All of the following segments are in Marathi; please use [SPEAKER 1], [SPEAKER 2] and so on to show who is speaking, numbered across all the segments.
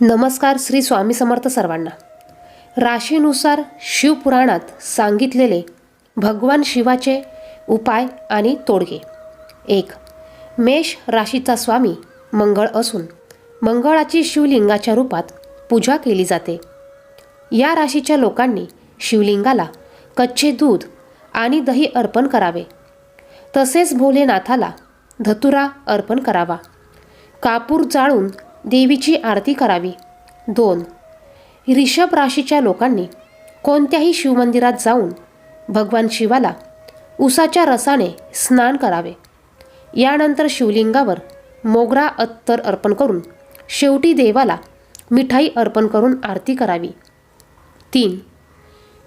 [SPEAKER 1] नमस्कार श्री स्वामी समर्थ सर्वांना. राशीनुसार शिवपुराणात सांगितलेले भगवान शिवाचे उपाय आणि तोडगे. एक मेष राशीचा स्वामी मंगळ असून मंगळाची शिवलिंगाच्या रूपात पूजा केली जाते. या राशीच्या लोकांनी शिवलिंगाला कच्चे दूध आणि दही अर्पण करावे. तसेच भोलेनाथाला धतुरा अर्पण करावा. कापूर जाळून देवीची आरती करावी. दोन. रिषभ राशीच्या लोकांनी कोणत्याही शिवमंदिरात जाऊन भगवान शिवाला उसाच्या रसाने स्नान करावे. यानंतर शिवलिंगावर मोगरा अत्तर अर्पण करून शेवटी देवाला मिठाई अर्पण करून आरती करावी. तीन.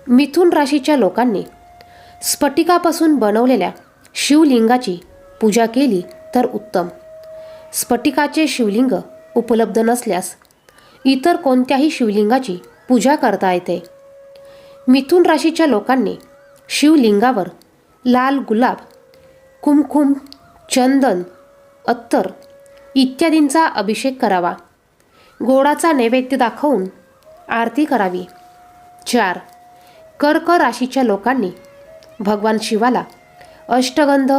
[SPEAKER 1] मिथुन राशीच्या लोकांनी स्फटिकापासून बनवलेल्या शिवलिंगाची पूजा केली तर उत्तम. स्फटिकाचे शिवलिंग उपलब्ध नसल्यास इतर कोणत्याही शिवलिंगाची पूजा करता येते. मिथुन राशीच्या लोकांनी शिवलिंगावर लाल गुलाब कुमकुम चंदन अत्तर इत्यादींचा अभिषेक करावा. गोडाचा नैवेद्य दाखवून आरती करावी. चार कर्क राशीच्या लोकांनी भगवान शिवाला अष्टगंध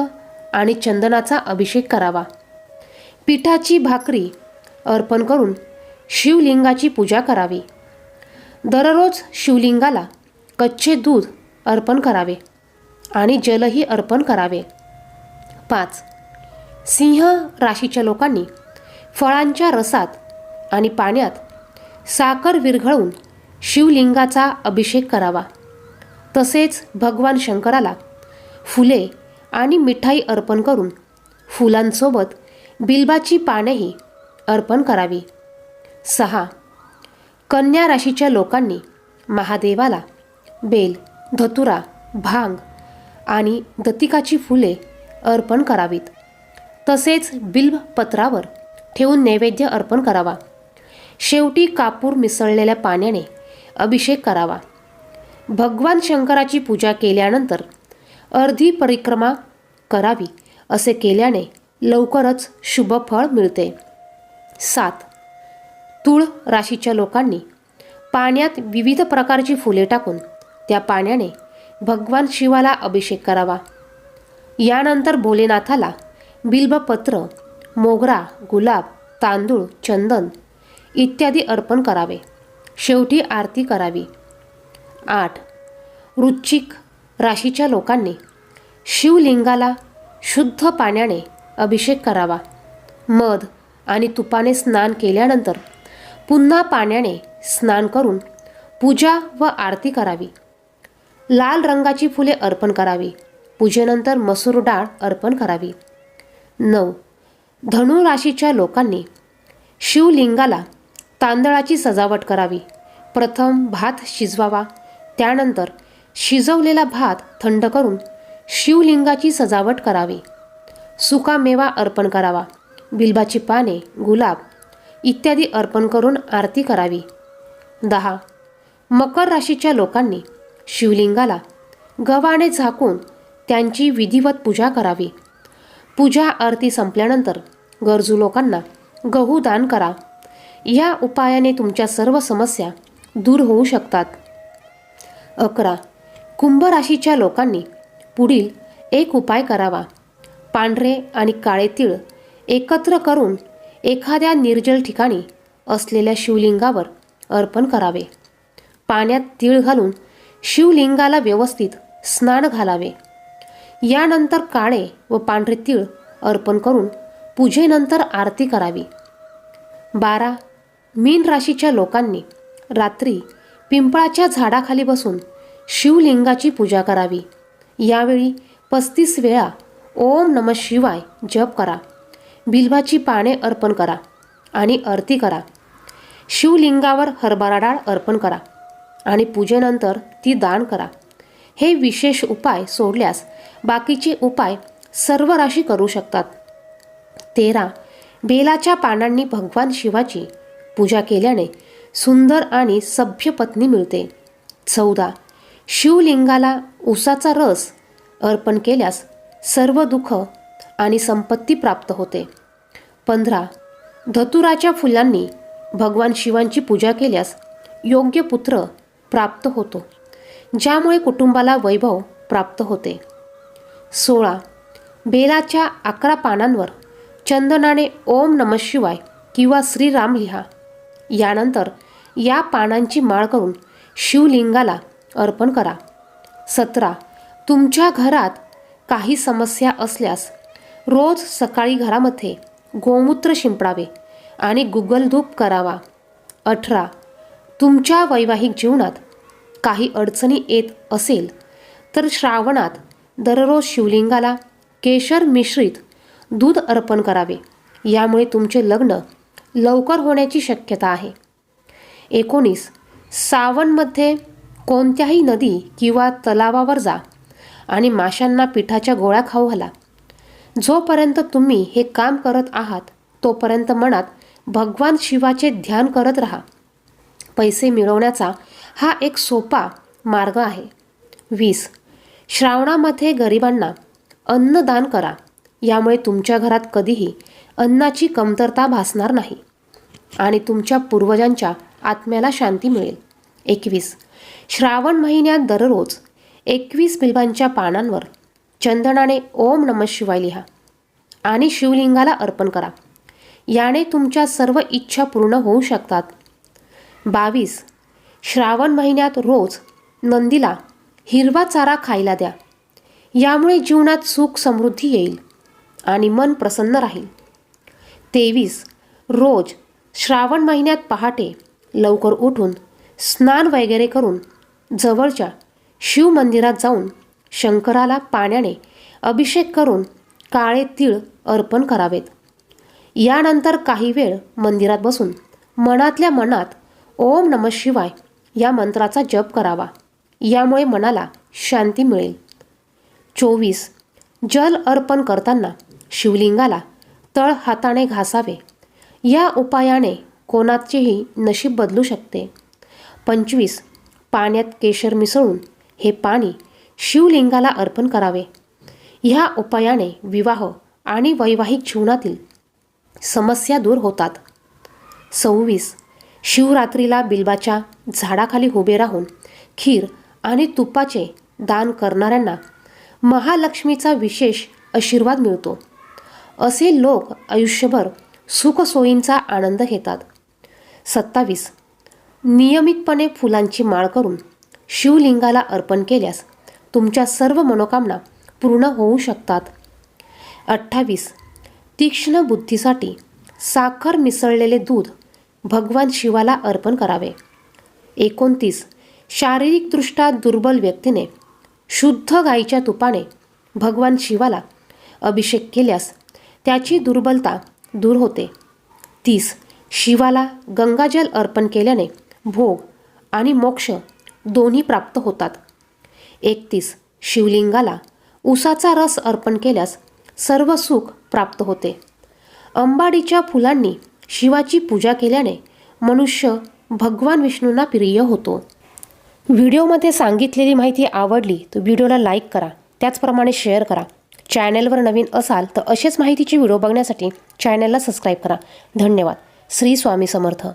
[SPEAKER 1] आणि चंदनाचा अभिषेक करावा. पिठाची भाकरी अर्पण करून शिवलिंगाची पूजा करावी. दररोज शिवलिंगाला कच्चे दूध अर्पण करावे आणि जलही अर्पण करावे. पाच सिंह राशीच्या लोकांनी फळांच्या रसात आणि पाण्यात साखर विरघळून शिवलिंगाचा अभिषेक करावा. तसेच भगवान शंकराला फुले आणि मिठाई अर्पण करून फुलांसोबत बिल्बाची पानेही अर्पण करावी. सहा. कन्या राशीच्या लोकांनी महादेवाला बेल धतुरा भांग आणि दतिकाची फुले अर्पण करावीत. तसेच बिल्ब पत्रावर ठेवून नैवेद्य अर्पण करावा. शेवटी कापूर मिसळलेल्या पाण्याने अभिषेक करावा. भगवान शंकराची पूजा केल्यानंतर अर्धी परिक्रमा करावी असे केल्याने लवकरच शुभ फळ मिळते. सात. तुळ राशीच्या लोकांनी पाण्यात विविध प्रकारची फुले टाकून त्या पाण्याने भगवान शिवाला अभिषेक करावा. यानंतर भोलेनाथाला बिल्बपत्र मोगरा गुलाब तांदूळ चंदन इत्यादी अर्पण करावे. शेवटी आरती करावी. आठ. वृश्चिक राशीच्या लोकांनी शिवलिंगाला शुद्ध पाण्याने अभिषेक करावा. मध आणि तुपाने स्नान केल्यानंतर पुन्हा पाण्याने स्नान करून पूजा व आरती करावी. लाल रंगाची फुले अर्पण करावी. पूजेनंतर मसूर डाळ अर्पण करावी. नऊ. धनु राशीच्या लोकांनी शिवलिंगाला तांदळाची सजावट करावी. प्रथम भात शिजवावा. त्यानंतर शिजवलेला भात थंड करून शिवलिंगाची सजावट करावी. सुकामेवा अर्पण करावा. बिल्बाची पाने गुलाब इत्यादी अर्पण करून आरती करावी. दहा. मकर राशीच्या लोकांनी शिवलिंगाला गव्हाने झाकून त्यांची विधिवत पूजा करावी. पूजा आरती संपल्यानंतर गरजू लोकांना गहू दान करा. या उपायाने तुमच्या सर्व समस्या दूर होऊ शकतात. अकरा. कुंभ राशीच्या लोकांनी पुढील एक उपाय करावा. पांढरे आणि काळे तीळ एकत्र करून एखाद्या निर्जल ठिकाणी असलेल्या शिवलिंगावर अर्पण करावे. पाण्यात तीळ घालून शिवलिंगाला व्यवस्थित स्नान घालावे. यानंतर काळे व पांढरे तीळ अर्पण करून पूजेनंतर आरती करावी. बारा. मीन राशीच्या लोकांनी रात्री पिंपळाच्या झाडाखाली बसून शिवलिंगाची पूजा करावी. यावेळी पस्तीस वेळा ओम नम शिवाय जप करा. बिल्वाची पाने अर्पण करा आणि आरती करा. शिवलिंगावर हरभरा डाळ अर्पण करा आणि पूजेनंतर ती दान करा. हे विशेष उपाय सोडल्यास बाकीचे उपाय सर्व राशी करू शकतात. तेरा. बेलाच्या पानांनी भगवान शिवाची पूजा केल्याने सुंदर आणि सभ्य पत्नी मिळते. चौदा. शिवलिंगाला उसाचा रस अर्पण केल्यास सर्व दुःख आणि संपत्ती प्राप्त होते. पंधरा. धतुराच्या फुलांनी भगवान शिवांची पूजा केल्यास योग्य पुत्र प्राप्त होतो ज्यामुळे कुटुंबाला वैभव प्राप्त होते. सोळा. बेलाच्या अकरा पानांवर चंदनाने ओम नम शिवाय किंवा श्रीराम लिहा. यानंतर या पानांची माळ करून शिवलिंगाला अर्पण करा. सतरा. तुमच्या घरात काही समस्या असल्यास रोज सकाळी घरामध्ये गोमूत्र शिंपडावे आणि गुगल धूप करावा. अठरा. तुमच्या वैवाहिक जीवनात काही अडचणी येत असेल तर श्रावणात दररोज शिवलिंगाला केशर मिश्रित दूध अर्पण करावे. यामुळे तुमचे लग्न लवकर होण्याची शक्यता आहे. एकोणीस. सावनमध्ये कोणत्याही नदी किंवा तलावावर जा आणि माशांना पिठाच्या गोळ्या खाऊ घाला. जोपर्यंत तुम्ही हे काम करत आहात तोपर्यंत मनात भगवान शिवाचे ध्यान करत राहा. पैसे मिळवण्याचा हा एक सोपा मार्ग आहे. वीस. श्रावणामध्ये गरिबांना अन्नदान करा. यामुळे तुमच्या घरात कधीही अन्नाची कमतरता भासणार नाही आणि तुमच्या पूर्वजांच्या आत्म्याला शांती मिळेल. एकवीस. श्रावण महिन्यात दररोज एकवीस बिल्बांच्या पानांवर चंदनाने ओम नम शिवाय लिहा आणि शिवलिंगाला अर्पण करा. याने तुमच्या सर्व इच्छा पूर्ण होऊ शकतात. बावीस. श्रावण महिन्यात रोज नंदीला हिरवा चारा खायला द्या. यामुळे जीवनात सुख समृद्धी येईल आणि मन प्रसन्न राहील. तेवीस. रोज श्रावण महिन्यात पहाटे लवकर उठून स्नान वगैरे करून जवळच्या शिवमंदिरात जाऊन शंकराला पाण्याने अभिषेक करून काळे तीळ अर्पण करावेत. यानंतर काही वेळ मंदिरात बसून मनातल्या मनात ओम नम शिवाय या मंत्राचा जप करावा. यामुळे मनाला शांती मिळेल. चोवीस. जल अर्पण करताना शिवलिंगाला तळ हाताने घासावे. या उपायाने कोणाचेही नशीब बदलू शकते. पंचवीस. पाण्यात केशर मिसळून हे पाणी शिवलिंगाला अर्पण करावे. ह्या उपायाने विवाह आणि वैवाहिक जीवनातील समस्या दूर होतात. सव्वीस. शिवरात्रीला बिल्बाच्या झाडाखाली उभे राहून खीर आणि तुपाचे दान करणाऱ्यांना महालक्ष्मीचा विशेष आशीर्वाद मिळतो. असे लोक आयुष्यभर सुखसोयींचा आनंद घेतात. सत्तावीस. नियमितपणे फुलांची माळ करून शिवलिंगाला अर्पण केल्यास तुमच्या सर्व मनोकामना पूर्ण होऊ शकतात. अठ्ठावीस. तीक्ष्ण बुद्धीसाठी साखर मिसळलेले दूध भगवान शिवाला अर्पण करावे. एकोणतीस. शारीरिकदृष्ट्या दुर्बल व्यक्तीने शुद्ध गाईच्या तुपाने भगवान शिवाला अभिषेक केल्यास त्याची दुर्बलता दूर होते. तीस. शिवाला गंगाजल अर्पण केल्याने भोग आणि मोक्ष दोन्ही प्राप्त होतात. एकतीस शिवलिंगाला उसाचा रस अर्पण केल्यास सर्व सुख प्राप्त होते. अंबाडीच्या फुलांनी शिवाची पूजा केल्याने मनुष्य भगवान विष्णूंना प्रिय होतो. व्हिडिओमध्ये सांगितलेली माहिती आवडली तर व्हिडिओला लाईक करा त्याचप्रमाणे शेअर करा. चॅनलवर नवीन असाल तर असेच माहितीचे व्हिडिओ बघण्यासाठी चॅनलला सबस्क्राईब करा. धन्यवाद. श्री स्वामी समर्थ.